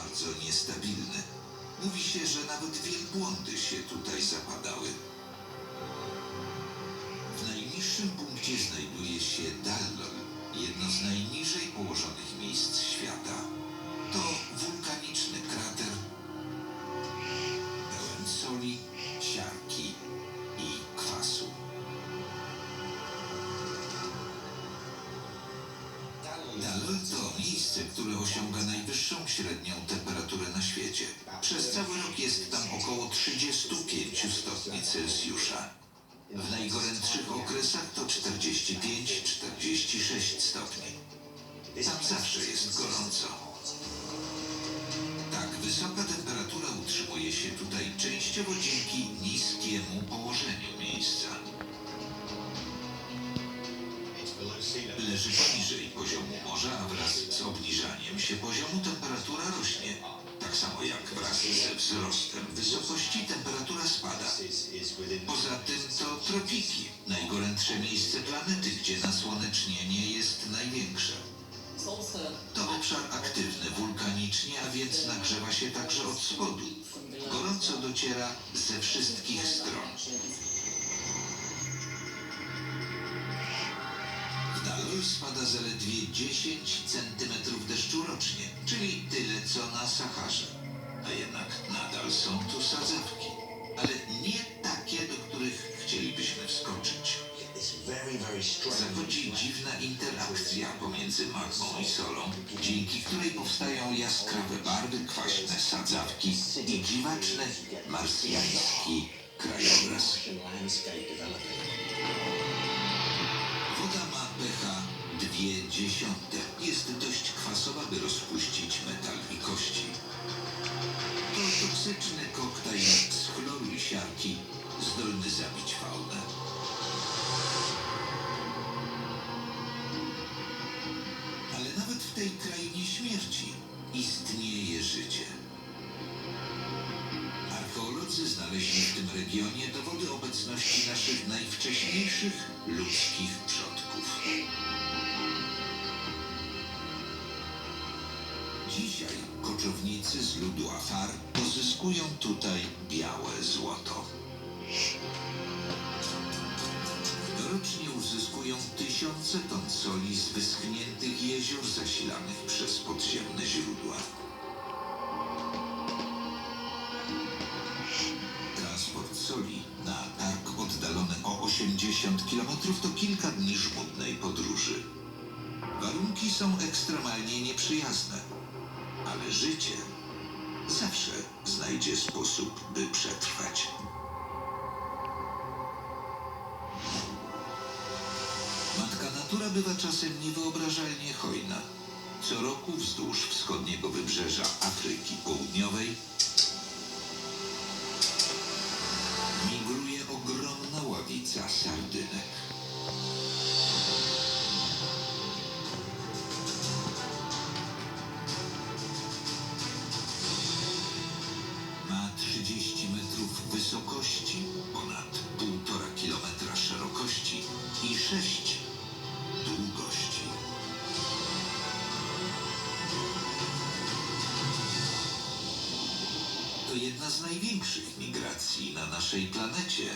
bardzo niestabilny. Mówi się, że nawet wielbłądy się tutaj zapadały. W najniższym punkcie znajduje się Dallol, jedno z najniżej położonych miejsc świata. To wulkaniczny krater pełen soli, siarki i kwasu. Dallol to miejsce, które osiąga Przez cały rok jest tam około 35 stopni Celsjusza. W najgorętszych okresach to 45-46 stopni. Tam zawsze jest gorąco. Tak wysoka temperatura utrzymuje się tutaj częściowo dzięki niskiemu położeniu miejsca. Leży poniżej poziomu morza, ze wzrostem wysokości temperatura spada. Poza tym to tropiki, najgorętsze miejsce planety, gdzie nasłonecznienie jest największe. To obszar aktywny wulkanicznie, a więc nagrzewa się także od spodu. Gorąco dociera ze wszystkich stron. W Daloj spada zaledwie 10 cm deszczu rocznie, czyli tyle co na Saharze. Jednak nadal są tu sadzawki, ale nie takie, do których chcielibyśmy wskoczyć. Zachodzi dziwna interakcja pomiędzy magmą i solą, dzięki której powstają jaskrawe barwy, kwaśne sadzawki i dziwaczny marsjański krajobraz. Woda ma pH 0,2. Jest dość kwasowa, by rozpuścić siarki, zdolny zabić faunę. Ale nawet w tej krainie śmierci istnieje życie. Archeolodzy znaleźli w tym regionie dowody obecności naszych najwcześniejszych ludzkich przodków. Dzisiaj koczownicy z ludu Afar pozyskują tutaj białe złoto. Rocznie uzyskują tysiące ton soli z wyschniętych jezior zasilanych przez podziemne źródła. Transport soli na targ oddalony o 80 km to kilka dni żmudnej podróży. Warunki są ekstremalnie nieprzyjazne, ale życie zawsze znajdzie sposób, by przetrwać. Matka natura bywa czasem niewyobrażalnie hojna. Co roku wzdłuż wschodniego wybrzeża Afryki Południowej wysokości, ponad 1,5 kilometra szerokości i 6 długości. To jedna z największych migracji na naszej planecie